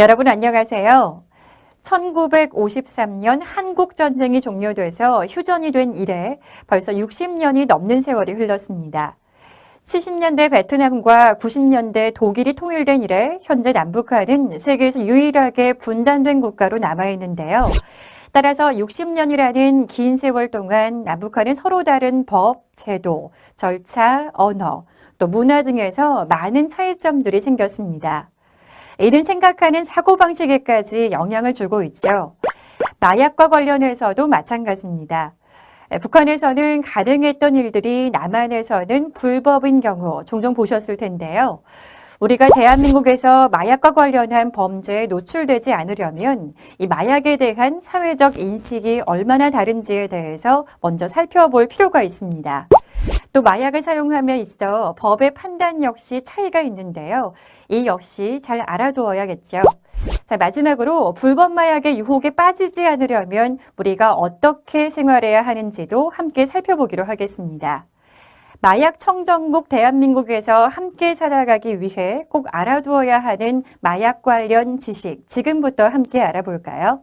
여러분 안녕하세요. 1953년 한국전쟁이 종료돼서 휴전이 된 이래 벌써 60년이 넘는 세월이 흘렀습니다. 70년대 베트남과 90년대 독일이 통일된 이래 현재 남북한은 세계에서 유일하게 분단된 국가로 남아있는데요. 따라서 60년이라는 긴 세월 동안 남북한은 서로 다른 법, 제도, 절차, 언어, 또 문화 등에서 많은 차이점들이 생겼습니다. 이를 생각하는 사고방식에까지 영향을 주고 있죠. 마약과 관련해서도 마찬가지입니다. 북한에서는 가능했던 일들이 남한에서는 불법인 경우 종종 보셨을 텐데요. 우리가 대한민국에서 마약과 관련한 범죄에 노출되지 않으려면 이 마약에 대한 사회적 인식이 얼마나 다른지에 대해서 먼저 살펴볼 필요가 있습니다. 또 마약을 사용함에 있어 법의 판단 역시 차이가 있는데요. 이 역시 잘 알아두어야겠죠. 자, 마지막으로 불법 마약의 유혹에 빠지지 않으려면 우리가 어떻게 생활해야 하는지도 함께 살펴보기로 하겠습니다. 마약 청정국 대한민국에서 함께 살아가기 위해 꼭 알아두어야 하는 마약 관련 지식 지금부터 함께 알아볼까요?